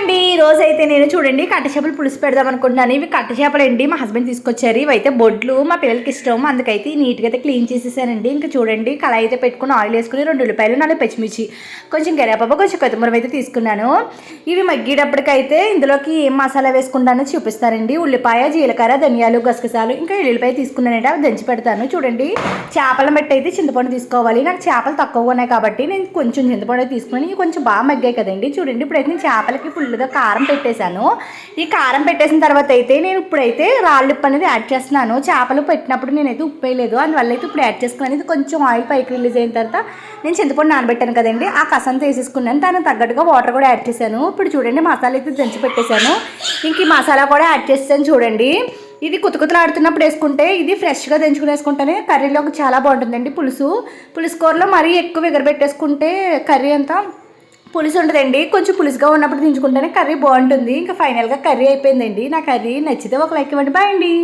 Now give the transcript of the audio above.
అండి ఈ రోజు అయితే నేను చూడండి కట్ట చేపలు పులుసు పెడదాం అనుకుంటున్నాను. ఇవి కట్ట చేపలు అండి. మా హస్బెండ్ తీసుకొచ్చారు. ఇవి అయితే బొడ్లు మా పిల్లలకి ఇష్టం. అందుకైతే నీట్గా అయితే క్లీన్ చేసేసానండి. ఇంకా చూడండి కళాయి అయితే పెట్టుకుని ఆయిల్ వేసుకుని రెండు ఉల్లిపాయలు నాలుగు పచ్చిమిర్చి కొంచెం కరివేపాకు కొంచెం కొత్తిమీర అయితే తీసుకున్నాను. ఇవి మగ్గేటప్పటికైతే ఇందులోకి ఏం మసాలా వేసుకుంటానో చూపిస్తారండి ఉల్లిపాయ జీలకర్ర ధనియాలు గసగసాలు ఇంకా ఎల్లుల్లిపాయ తీసుకున్నానంటే అవి దంచి పెడతాను. చూడండి చేపలను బట్టి అయితే చింతపండు తీసుకోవాలి. నాకు చేపలు తక్కువగా ఉన్నాయి కాబట్టి నేను కొంచెం చింతపండు తీసుకుని కొంచెం బాగా మగ్గాయి కదండి. చూడండి ఇప్పుడైతే నేను చేపలకి ఫుల్గా కారం కారం పెట్టేశాను. ఈ కారం పెట్టేసిన తర్వాత అయితే నేను ఇప్పుడైతే రాళ్ళు ఉప్పు అనేది యాడ్ చేస్తున్నాను. చేపలు పెట్టినప్పుడు నేనైతే ఉప్పు వేయలేదు. అందువల్ల అయితే ఇప్పుడు యాడ్ చేసుకున్నాను. ఇది కొంచెం ఆయిల్ పైకి రిలీజ్ అయిన తర్వాత నేను చింతపండు నానబెట్టాను కదండి. ఆ కసం వేసేసుకున్నాను దానికి తగ్గట్టుగా వాటర్ కూడా యాడ్ చేశాను. ఇప్పుడు చూడండి మసాలా అయితే దంచి పెట్టేశాను. ఇంక ఈ మసాలా కూడా యాడ్ చేసాను చూడండి. ఇది కుతకుతలాడుతున్నప్పుడు వేసుకుంటే ఇది ఫ్రెష్గా దంచుకుని వేసుకుంటేనే కర్రీలోకి చాలా బాగుంటుందండి పులుసు. పులుసు కూరలో మరీ ఎక్కువ ఎగరబెట్టేసుకుంటే కర్రీ అంతా పులుసు ఉండదండి కొంచెం పులుసుగా ఉన్నప్పుడు దించుకుంటేనే కర్రీ బాగుంటుంది. ఇంకా ఫైనల్గా కర్రీ అయిపోయిందండి. నా కర్రీ నచ్చితే ఒక లైక్ ఇవ్వండి. బాయ్ అండి.